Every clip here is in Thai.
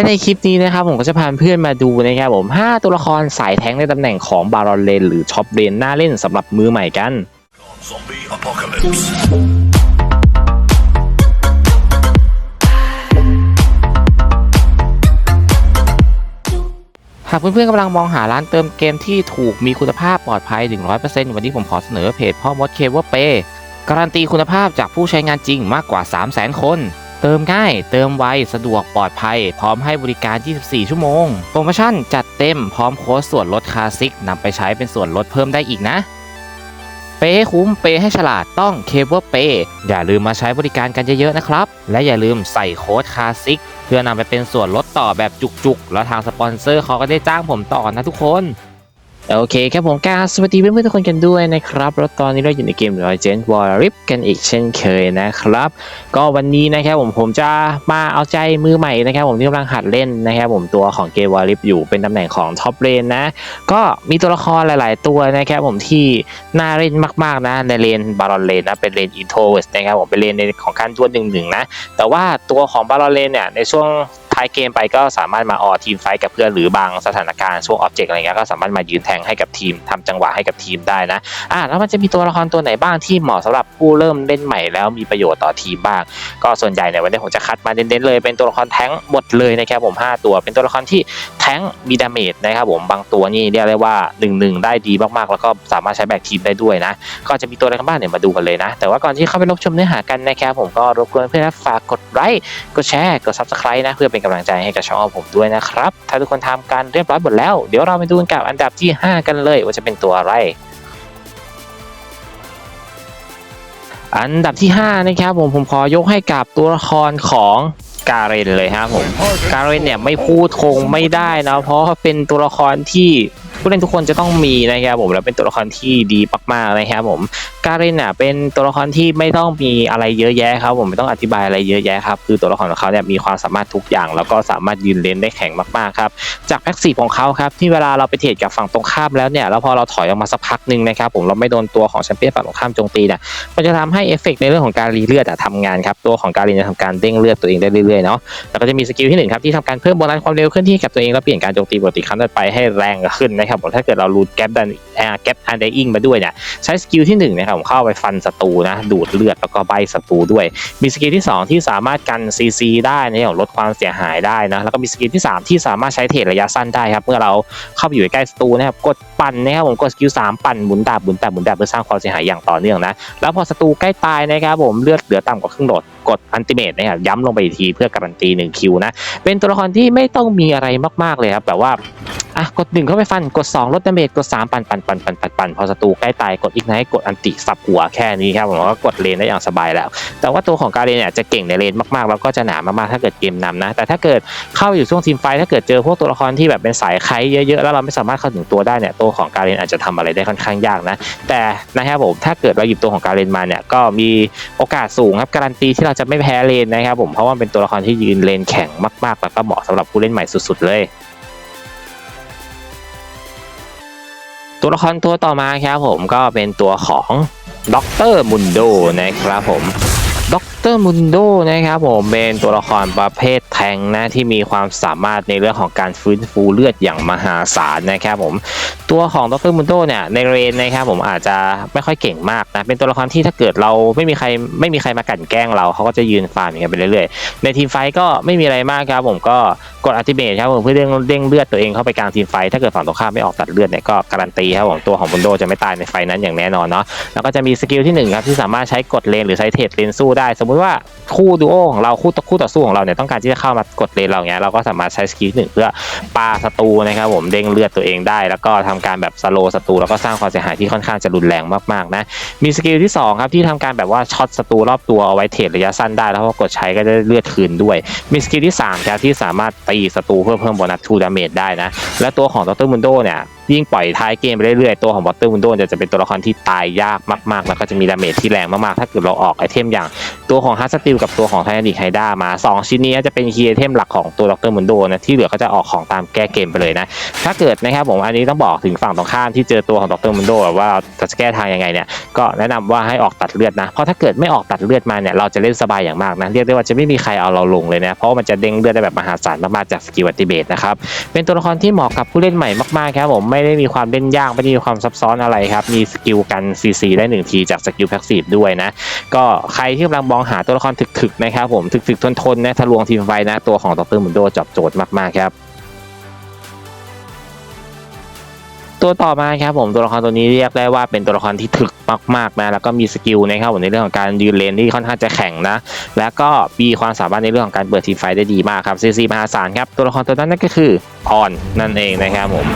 และในคลิปนี้นะครับผมก็จะพาเพื่อนมาดูนะครับผม 5 ตัวละครสายแทงในตำแหน่งของบารอนเลนหรือช็อปเลนน่าเล่นสำหรับมือใหม่กัน Zombie apocalypse. หากเพื่อนๆกำลังมองหาร้านเติมเกมที่ถูกมีคุณภาพปลอดภัย 100%วันนี้ผมขอเสนอเพจพ่อมดเคเวอร์เปการันตีคุณภาพจากผู้ใช้งานจริงมากกว่า 300,000 คน เติมง่าย เติมไว สะดวกปลอดภัย พร้อมให้บริการ 24 ชั่วโมง โปรโมชั่นจัดเต็มพร้อมโค้ดส่วนลดคลาสสิกนำไปใช้เป็นส่วนลดเพิ่มได้อีกนะ เปย์ให้คุ้ม เปย์ให้ฉลาดต้องเคเบิลเปย์อย่าลืมมาใช้บริการกันเยอะๆนะครับ และอย่าลืมใส่โค้ดคลาสสิกเพื่อนำไปเป็นส่วนลดต่อแบบจุกๆ แล้วทางสปอนเซอร์เขาก็ได้จ้างผมต่อนะทุกคน โอเคครับผมกาสวัสดีเพื่อนๆทุกคนกันด้วยนะครับแล้วตอนนี้เราอยู่ในเกม Legend War Rip กันอีกเช่นเคยนะครับ ก็วันนี้นะครับผมผมจะมาเอาใจมือใหม่นะครับ ผมที่กำลังหัดเล่นนะครับผมตัวของเกม War Rip อยู่เป็นตำแหน่งของท็อปเลนนะ ก็มีตัวละครหลาย ๆ ตัวนะครับผมที่น่าเล่นมากๆนะในเลนบารอนเลนนะเป็นเลนอินโทเวสนะครับผมเป็นเลนในของการตัวหนึ่งหนึ่งนะแต่ว่าตัวของบารอนเลนเนี่ยในช่วงท้ายเกมไปก็สามารถมาออทีมไฟกับเพื่อนหรือบางสถานการณ์ช่วงออบเจกต์อะไรเงี้ยก็สามารถมายืนแทงให้กับทีมทำจังหวะให้กับทีมได้นะอ่าแล้วมันจะมีตัวละครตัวไหนบ้างที่เหมาะสำหรับผู้เริ่มเล่นใหม่แล้วมีประโยชน์ต่อทีมบ้าง ก็ส่วนใหญ่เนี่ยวันนี้ผมจะคัดมาเน้นๆเลย เป็นตัวละครแท้งหมดเลยนะครับผม 5 ตัว เป็นตัวละครที่แท้งมีดาเมจนะครับผมบางตัวนี่เรียกได้ว่า1นึได้ดีมากๆ แล้วก็สามารถใช้แบกทีมได้ด้วยนะ ก็จะมีตัวอะไรกันบ้างเนี่ยมาดูกันเลยนะ แต่ว่าก่อนที่เข้าไปรับชมเนื้อหากันนะครับผมก็รบกวนเพื่อนฝากกดไลค์กดแชร์กด subscribe นะเพื่อเป็นกำลังใจให้กับช่องผมด้วยนะครับ ถ้าทุกคนทำการเรียบร้อยหมดแล้ว เดี๋ยวเราไปดูกันกับอันดับที่ 5 กันเลยว่าจะเป็นตัวอะไรอันดับที่ 5 นะครับผมผมขอยกให้กับตัวละครของกาเรนเลยครับผมการเรนเนี่ยไม่พูดคงไม่ได้นะเพราะเป็นตัวละครที่ ผู้เล่นทุกคนจะต้องมีนะครับผมแล้วเป็นตัวละครที่ดีมากๆนะครับผมการเรนเนี่ยเป็นตัวละครที่ไม่ต้องมีอะไรเยอะแยะครับผมไม่ต้องอธิบายอะไรเยอะแยะครับคือตัวละครของเขาเนี่ยมีความสามารถทุกอย่าง แล้วก็สามารถยืนเลนได้แข็งมากๆครับจากแพ็กซีของเขาครับที่เวลาเราไปเทรดกับฝั่งตรงข้ามแล้วเนี่ยแล้วพอเราถอยออกมาสักพักหนึ่งนะครับผมเราไม่โดนตัวของแชมเปี้ยนฝั่งตรงข้ามโจมตีเนี่ยมันจะทำให้เอฟเฟกต์ในเรื่องของการรีเลือดทำงานครับตัวของการรีจะทำการเด้งเลือดตัวเองได้เรื่อยๆเนาะแล้วก็จะมีสกิลที่หนึ่งครับที่ทำการเพิ่มโบนัสความเร็วเคลื่อนที่กับตัวเองแล้วเปลี่ยนการโจมตีปกติครั้งต่อไปให้แรงขึ้นนะครับครับผมถ้าเกิดเรารูดแก๊ปดันแก๊ปอันเดอิงมาด้วยเนี่ยใช้สกิลที่หนึ่งนะครับผมเข้าไปฟันศัตรูนะดูดเลือดแล้วก็ใบศัตรูด้วย มีสกิลที่สองที่สามารถกันซีซีได้นะครับลดความเสียหายได้นะแล้วก็มีสกิลที่สามที่สามารถใช้เทรดระยะสั้นได้ครับเมื่อเราเข้าไปอยู่ใกล้ศัตรูนะครับกดปั่นนะครับผมกดสกิลสามปั่นหมุนดาบหมุนดาบหมุนดาบเพื่อสร้างความเสียหายอย่างต่อเนื่องนะแล้วพอศัตรูใกล้ตายนะครับผมเลือดเหลือต่ำกว่าครึ่งหลอด กดอันติเมตนะครับย้ำลงไปอีกทีเพื่อการันตี1คิวนะ เป็นตัวละครที่ไม่ต้องมีอะไรมาก ๆ เลยครับแบบว่าอะกดหนึ่งเข้าไปฟันกด 2 ลดดาเมจกด 3 ปั่นปั่นปั่นปั่นปั่นปั่นพอศัตรูใกล้ตายกดอีกไนท์กดอันติสับหัวแค่นี้ครับผมก็กดเลนได้อย่างสบายแล้ว แต่ว่าตัวของการเลนเนี่ยจะเก่งในเลนมากๆ แล้วก็จะหนามากๆถ้าเกิดเกมนำนะ แต่ถ้าเกิดเข้าอยู่ช่วงทีมไฟถ้าเกิดเจอพวกตัวละครที่แบบเป็นสายไคเยอะๆแล้วเราไม่สามารถเข้าถึงตัวได้เนี่ยตัวของการเลนอาจจะทำอะไรได้ค่อนข้างยากนะ แต่นะครับผมถ้าเกิดเราหยิบตัวของการเลนมาเนี่ยก็มีโอกาสสูงครับการันตีที่เราจะไม่แพ้เลนนะครับผมเพราะว่าเป็นตัวละครที่ยืนเลนแข็งมากๆ แล้วก็เหมาะสำหรับผู้เล่นใหม่สุดๆ เลย ตัวละครตัวต่อมาครับผมก็เป็นตัวของด็อกเตอร์มุนโดนะครับผมด็อกเตอร์มุนโดนะครับผมเป็นตัวละครประเภทแทงนะที่มีความสามารถในเรื่องของการฟื้นฟูเลือดอย่างมหาศาลนะครับผมตัวของดรมุนโดเนี่ยในเรนนะครับผมอาจจะไม่ค่อยเก่งมากนะเป็นตัวละครที่ถ้าเกิดเราไม่มีใครไม่มีใครมากลั่นแกล้งเราเขาก็จะยืนฟาร์มอย่างเงี้ยไปเรื่อยๆ ในทีมไฟก็ไม่มีอะไรมากครับผมก็กดอัติเมทครับผมเพื่อเด้งเด้งเลือดตัวเองเข้าไปกลางทีมไฟ ถ้าเกิดฝั่งตรงข้ามไม่ออกตัดเลือดเนี่ยก็การันตีครับผมตัวของมุนโดจะไม่ตายในไฟนั้นอย่างแน่นอนเนาะแล้วก็จะมีสกิลที่หนึ่งครับที่สามารถใช้กดเลนหรือใช้เทรดเลนสู้ได้สมมติว่าคู่ดูโอของเราคู่ต่อคู่ต่อสู้ของเราเนี่ยต้องการที่จะเข้ามากดเลนเราเงี้ยเราก็สามารถใช้สกิลหนึ่งเพื่อปาศัตรูนะครับผมเด้งเลือดตัวเองได้ แล้วก็ทำการแบบสโลศัตรูแล้วก็สร้างความเสียหายที่ค่อนข้างจะรุนแรงมากๆนะมีสกิลที่สองครับที่ทำการแบบว่าช็อตศัตรูรอบตัวเอาไว้เทรดระยะสั้นได้แล้วพอกดใช้ก็จะเลือดคืนด้วย มีสกิลที่3ครับที่สามารถตีศัตรูเพื่อเพิ่มโบนัสทูดาเมจได้นะและตัวของดรมุนโดเนี่ย ยิ่งปล่อยท้ายเกมไปเรื่อยๆตัวของบอเตอร์วินโดจะจะเป็นตัวละครที่ตายยากมากๆ แล้วก็จะมีดาเมจที่แรงมากๆ ถ้าเกิดเราออกไอเทมอย่างตัวของฮาร์สติลกับตัวของไทนิกไฮด้ามา 2 ชิ้นนี้จะเป็นคีย์ไอเทมหลักของตัวดรมุนโดนะที่เหลือก็จะออกของตามแก้เกมไปเลยนะ ถ้าเกิดนะครับผมอันนี้ต้องบอกถึงฝั่งตรงข้ามที่เจอตัวของดรมุนโดว่าจะแก้ทางยังไงเนี่ยก็แนะนำว่าให้ออกตัดเลือดนะ เพราะถ้าเกิดไม่ออกตัดเลือดมาเนี่ยเราจะเล่นสบายอย่างมากนะเรียกได้ว่าจะไม่มีใครเอาเราลงเลยนะเพราะมันจะเด้งเลือดได้แบบมหาศาลมากๆจากสกิลอัติเบตนะครับเป็นตัวละครที่เหมาะกับผู้เล่นใหม่มากๆครับผมไไม่ได้มีความเล่นยากไม่ได้มีความซับซ้อนอะไรครับ มีสกิลกันซีซีได้หนึ่งทีจากสกิลแพ็กซีฟด้วยนะ ก็ใครที่กำลังมองหาตัวละครถึกๆนะครับผมถึกๆทนๆนะทะลวงทีมไฟนะตัวของดรมุนโดจอบโจทย์มากๆครับตัวต่อมาครับผมตัวละครตัวนี้เรียกได้ว่าเป็นตัวละครที่ถึกมากๆนะแล้วก็มีสกิลนะครับผมในเรื่องของการยืนเลนที่ค่อนข้างจะแข็งนะ แล้วก็มีความสามารถในเรื่องของการเปิดทีมไฟได้ดีมากครับซีซีมหาศาลครับตัวละครตัวนั้นนั่นก็คือออนนั่นเองนะครับผม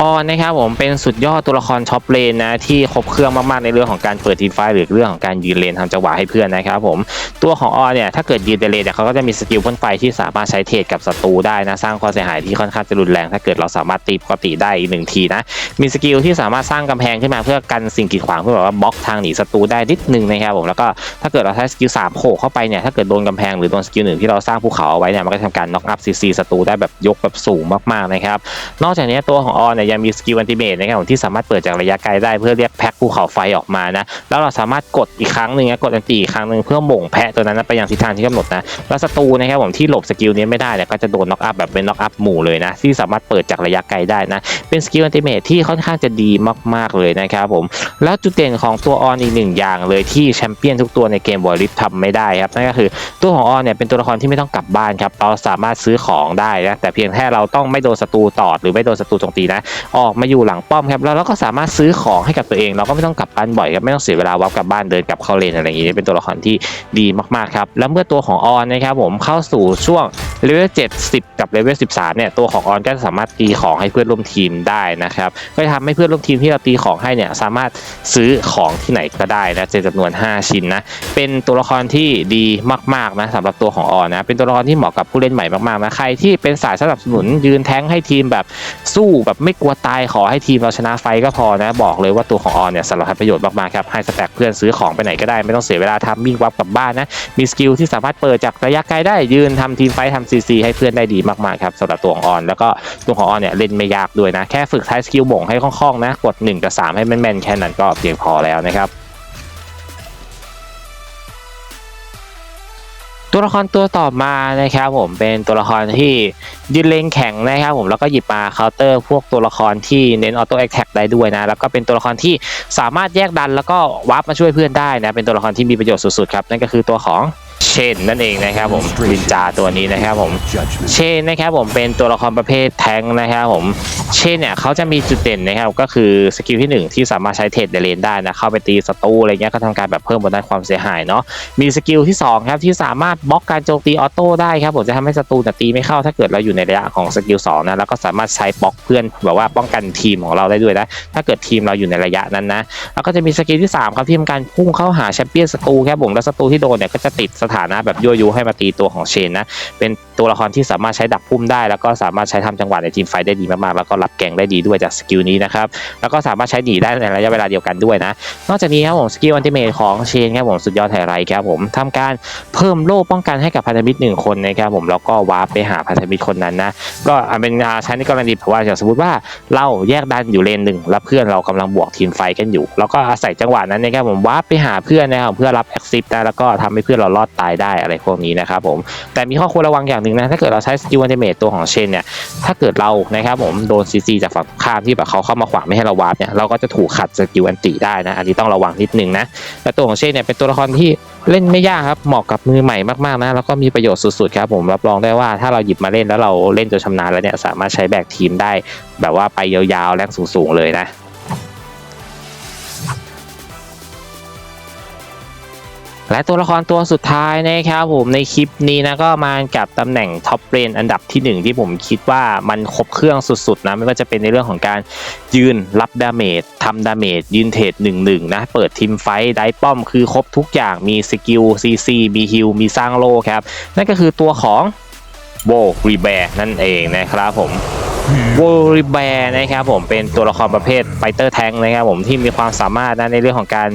ออนนะครับผมเป็นสุดยอดตัวละครช็อปเลนนะที่ครบเครื่องมากๆในเรื่องของการเปิดทีมไฟหรือเรื่องของการยืนเลนทำจังหวะให้เพื่อนนะครับผมตัวของออนเนี่ยถ้าเกิดยืนเลนเนี่ยเขาก็จะมีสกิลพ่นไฟที่สามารถใช้เทรดกับศัตรูได้นะสร้างความเสียหายที่ค่อนข้างจะรุนแรง ถ้าเกิดเราสามารถตีปกติได้อีกหนึ่งทีนะมีสกิลที่สามารถสร้างกำแพงขึ้นมาเพื่อกันสิ่งกีดขวางเพื่อแบบว่าบล็อกทางหนีศัตรูได้นิดนึงนะครับผมแล้วก็ถ้าเกิดเราใช้สกิลสามโขกเข้าไปเนี่ยถ้าเกิดโดนกำแพงหรือโดนสกิลหนึ่งที่เราสร้างภูเขาเอาไว้เนี่ยมันก็ทำการน็อกอัพซีซีศัตรูได้แบบยกแบบสูงมากๆนะครับนอกจากนี้ตัวของออนเยยังมีสกิลอันติเมตนะครับผมที่สามารถเปิดจากระยะไกลได้เพื่อเรียกแพ็คภูเขาไฟออกมานะแล้วเราสามารถกดอีกครั้งหนึ่งนะกดอันตีอีกครั้งหนึ่งเพื่อหม่งแพะตัวนั้นไปยังทิศทางที่กำหนดนะแล้วศัตรูนะครับผมที่หลบสกิลนี้ไม่ได้เนี่ยก็จะโดนน็อกอัพแบบเป็นน็อกอัพหมู่เลยนะที่สามารถเปิดจากระยะไกลได้นะเป็นสกิลอันติเมตที่ค่อนข้างจะดีมากๆเลยนะครับผมแล้วจุดเด่นของตัวออนอีกหนึ่งอย่างเลยที่แชมเปี้ยนทุกตัวในเกมบอลลิฟทำไม่ได้ครับนั่นก็คือตัวของออนเนี่ยเป็นตัวละครที่ไม่ต้องกลับบ้านครับเราสามารถซื้อของได้นะแต่เพียงแค่เราต้องไม่โดนศัตรูตอดหรือไม่โดนศัตรูโจมตีนะออกมาอยู่หลังป้อมครับแล้วเราก็สามารถซื้อของให้กับตัวเอง เราก็ไม่ต้องกลับบ้านบ่อยครับไม่ต้องเสียเวลาวับกลับบ้านเดินกลับเข้าเลนอะไรอย่างนี้เป็นตัวละครที่ดีมากๆครับแล้วเมื่อตัวของออนนะครับผมเข้าสู่ช่วงเลเวล70 กับเลเวล13เนี่ยตัวของออนก็สามารถตีของให้เพื่อนร่วมทีมได้นะครับก็จะทำให้เพื่อนร่วมทีมที่เราตีของให้เนี่ยสามารถซื้อของที่ไหนก็ได้นะจำนวน 5 ชิ้นนะเป็นตัวละครที่ดีมากๆนะสำหรับตัวของออนนะเป็นตัวละครที่เหมาะกับผู้เล่นใหม่มากๆนะใครที่เป็นสายสนับสนุนยืนแท้งให้ทีมแบบสู้แบบไม่กลัวตายขอให้ทีมเราชนะไฟก็พอนะ บอกเลยว่าตัวของออนเนี่ยสารพัดประโยชน์มากๆครับให้สแต็กเพื่อนซื้อของไปไหนก็ได้ไม่ต้องเสียเวลาทำมิ่งวับกลับบ้านนะมีสกิลที่สามารถเปิดจากระยะไกลได้ยืนทำทีมไฟท์ทำซีซีให้เพื่อนได้ดีมากๆครับสำหรับตัวของออน แล้วก็ตัวของออนเนี่ยเล่นไม่ยากด้วยนะแค่ฝึกใช้สกิลบ่งให้คล่องๆนะกด1กับ3ให้แม่นๆแค่นั้นก็เพียงพอแล้วนะครับ ตัวละครตัวต่อมานะครับผมเป็นตัวละครที่ยืนเลงแข็งนะครับผมแล้วก็หยิบมาเคาน์เตอร์พวกตัวละครที่เน้นออโต้แอคแท็กได้ด้วยนะแล้วก็เป็นตัวละครที่สามารถแยกดันแล้วก็วาร์ปมาช่วยเพื่อนได้นะเป็นตัวละครที่มีประโยชน์สุดๆครับนั่นก็คือตัวของ เชนนั่นเองนะครับผมลินจาตัวนี้นะครับผมเชนนะครับผมเป็นตัวละครประเภทแทงนะครับผมเชนเนี่ยเขาจะมีจุดเด่นนะครับก็คือสกิลที่หนึ่งที่สามารถใช้เทรดเดเลนได้นะเข้าไปตีศัตรูอะไรเงี้ยก็ทำการแบบเพิ่มบนด้านความเสียหายเนาะมีสกิลที่สองครับที่สามารถบล็อกการโจมตีออโต้ได้ครับผมจะทำให้ศัตรูตีไม่เข้าถ้าเกิดเราอยู่ในระยะของสกิลสองนะแล้วก็สามารถใช้บล็อกเพื่อนแบบว่าป้องกันทีมของเราได้ด้วยนะถ้าเกิดทีมเราอยู่ในระยะนั้นนะแล้วก็จะมีสกิลที่สามครับที่ทำการพุ่งเข้าหาแชมเปี้ยนศัตรูครับผมแล้วศัตรูที่โดนเนี่ยก็จะติดสถฐานะแบบยั่วยุให้มาตีตัวของเชนนะเป็นตัวละครที่สามารถใช้ดักพุ่มได้ แล้วก็สามารถใช้ทำจังหวะในทีมไฟได้ดีมากๆ แล้วก็รับแกงได้ดีด้วยจากสกิลนี้นะครับ แล้วก็สามารถใช้หนีได้ในระยะเวลาเดียวกันด้วยนะ นอกจากนี้ครับผมสกิลอันติเมทของเชนครับผมสุดยอดไฮไลท์ครับผมทำการเพิ่มโล่ป้องกันให้กับพันธมิตรหนึ่งคนนะครับผมแล้วก็วาร์ปไปหาพันธมิตรคนนั้นนะก็อะเป็นใช้ในกรณีแบบว่าอย่างสมมติว่าเราแยกดันอยู่เลนหนึ่งแล้วเพื่อนเรากำลังบวกทีมไฟกันอยู่ แล้วก็อาศัยจังหวะนั้นนะครับผมวาร์ปไปหาเพื่อนนะครับเพื่อรับแอคซิปแล้วก็ทำให้เพื่อนเรารอดตายได้อะไรพวกนี้นะครับผมแต่มีข้อควรระวังอย่างหนึ่งนะถ้าเกิดเราใช้สกิลอันติเมตตัวของเชนเนี่ยถ้าเกิดเรานะครับผมโดนซีซีจากฝั่งตรงข้ามที่แบบเขาเข้ามาขวางไม่ให้เราวาร์ปเนี่ยเราก็จะถูกขัดสกิลอันติได้นะอันนี้ต้องระวังนิดนึงนะแต่ตัวของเชนเนี่ยเป็นตัวละครที่เล่นไม่ยากครับเหมาะกับมือใหม่มากๆนะแล้วก็มีประโยชน์สุดๆครับผมรับรองได้ว่าถ้าเราหยิบมาเล่นแล้วเราเล่นจนชำนาญแล้วเนี่ยสามารถใช้แบกทีมได้ แบบว่าไปยาวๆแรงสูงๆเลยนะ และตัวละครตัวสุดท้ายนะครับผมในคลิปนี้นะก็มากับตำแหน่งท็อปเ a นอันดับที่หนึ่งที่ผมคิดว่ามันครบเครื่องสุดๆนะไม่ว่าจะเป็นในเรื่องของการยืนรับดาเมจทำดาเมจยืนเทรดหนึ่งหนึ่งนะเปิดทีมไฟท์ได้ป้อมคือครบทุกอย่างมีสกิลซีซีมีฮิลมีสร้างโลครับ นั่นก็คือตัวของโบรีแบร์นั่นเองนะครับผมวอริแบร์นะครับผมเป็นตัวละครประเภทไฟเตอร์แทงนะครับผมที่มีความสามารถนะในเรื่องของการ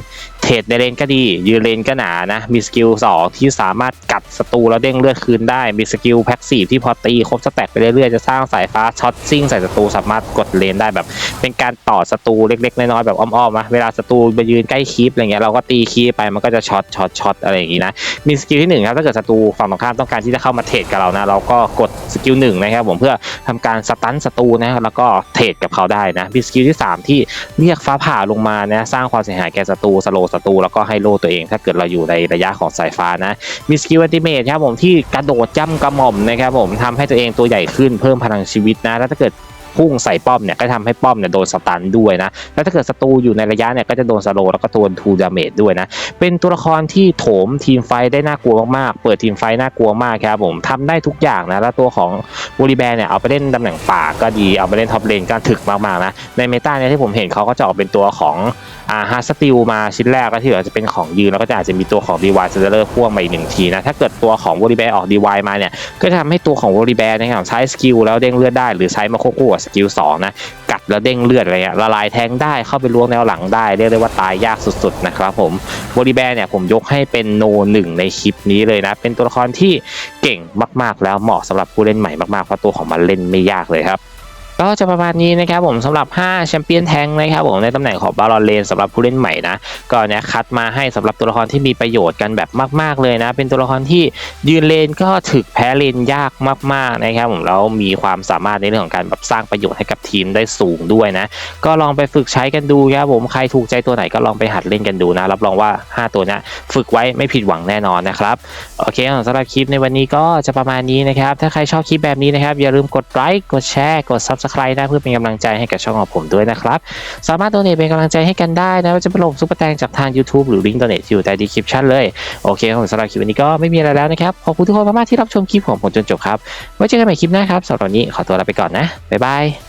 เทรดในเลนก็ดี ยืนเลนก็หนานะ มีสกิล2ที่สามารถกัดศัตรูแล้วเด้งเลือดคืนได้ มีสกิลแพ็กซีที่พอตีครบสแต็กไปเรื่อยๆ จะสร้างสายฟ้าช็อตซิ่งใส่ศัตรูสามารถกดเลนได้แบบ เป็นการต่อศัตรูเล็กๆน้อยๆแบบอ้อมๆนะเวลาศัตรูมายืนใกล้คีปอะไรเงี้ยเราก็ตีคีปไปมันก็จะช็อตช็อตช็อตอะไรอย่างงี้นะมีสกิลที่หนึ่งครับถ้าเกิดศัตรูฝั่งตรงข้ามต้องการที่จะเข้ามาเทรดกับเรานะเราก็กดสกิลหนึ่งนะครับผมเพื่อทำการสตันศัตรูนะแล้วก็เทรดกับเขาได้นะมีสกิลที่สามที่เรียกฟ้าผ่าลงมานะสร้างความเสียหายแก่ศัตรูสโลศัตรูแล้วก็ให้โล่ตัวเอง ถ้าเกิดเราอยู่ในระยะของสายฟ้านะมีสกิลอัติเมทครับผมที่กระโดดจ้ำกระหม่อมนะครับผมทำให้ตัวเองตัวใหญ่ขึ้นเพิ่มพลังชีวิตนะแล้วถ้าเกิดพุ่งใส่ป้อมเนี่ยก็ทำให้ป้อมเนี่ยโดนสตันด้วยนะ แล้วถ้าเกิดศัตรูอยู่ในระยะเนี่ยก็จะโดนสโลแล้วก็โดนทูดาเมจด้วยนะ เป็นตัวละครที่โถมทีมไฟได้น่ากลัวมากๆ เปิดทีมไฟน่ากลัวมากครับผมทำได้ทุกอย่างนะ แล้วตัวของบูริแบร์เนี่ยเอาไปเล่นตำแหน่งป่าก็ดี เอาไปเล่นท็อปเลนก็ถึกมากๆนะ ในเมตาเนี่ยที่ผมเห็นเขาก็จะออกเป็นตัวของ อ่าฮาร์สติลมาชิ้นแรกก็ที่เหลือจะเป็นของยืนแล้วก็จะอาจจะมีตัวของดีวายเซเลอร์พ่วงมาอีกหนึ่งทีนะถ้าเกิดตัวของวอริแบร์ออกดีวายมาเนี่ยก็จะทำให้ตัวของวอริแบร์นะครับใช้สกิลแล้วเด้งเลือดได้หรือใช้มาควบคู่กับสกิลสองนะกัดแล้วเด้งเลือดอะไรเงี้ยละลายแทงได้เข้าไปล้วงแนวหลังได้เรียกได้ว่าตายยากสุดๆนะครับผมบริแบร์เนี่ยผมยกให้เป็นโนหนึ่งในคลิปนี้เลยนะ เป็นตัวละครที่เก่งมาก ๆ แล้วเหมาะสำหรับผู้เล่นใหม่มากๆเพราะตัวของมันเล่นไม่ยากเลยครับ ก็จะประมาณนี้นะครับผมสำหรับ 5 แชมเปี้ยนแทงนะครับผมในตำแหน่งของบาลอนเลนสำหรับผู้เล่นใหม่นะก็เนี่ยคัดมาให้สำหรับตัวละครที่มีประโยชน์กันแบบมาก ๆเลยนะ เป็นตัวละครที่ยืนเลนก็ถึกแพ้เลนยากมากๆนะครับผมแล้วมีความสามารถในเรื่องของการแบบสร้างประโยชน์ให้กับทีมได้สูงด้วยนะ ก็ลองไปฝึกใช้กันดูครับผมใครถูกใจตัวไหนก็ลองไปหัดเล่นกันดูนะ รับรองว่า 5 ตัวนี้ฝึกไว้ไม่ผิดหวังแน่นอนนะครับโอเคสำหรับคลิปในวันนี้ก็จะประมาณนี้นะครับถ้าใครชอบคลิปแบบนี้นะครับอย่าลืมกดไลค์กดแชร์กด Subscribe นะเพื่อเป็นกำลังใจให้กับช่องของผมด้วยนะครับ สามารถโดเนทเป็นกำลังใจให้กันได้นะว่าจะเป็นลงซุปเปอร์แตงจากทาง YouTube หรือลิงก์โดเนทอยู่ใต้ดีคริปชันเลย โอเคผมสำหรับคลิปวันนี้ก็ไม่มีอะไรแล้วนะครับ ขอบคุณทุกคนมากๆที่รับชมคลิปของผมจนจบครับ ไว้เจอกันใหม่คลิปหน้าครับสำหรับวันนี้ขอตัวลาไปก่อนนะบ๊ายบาย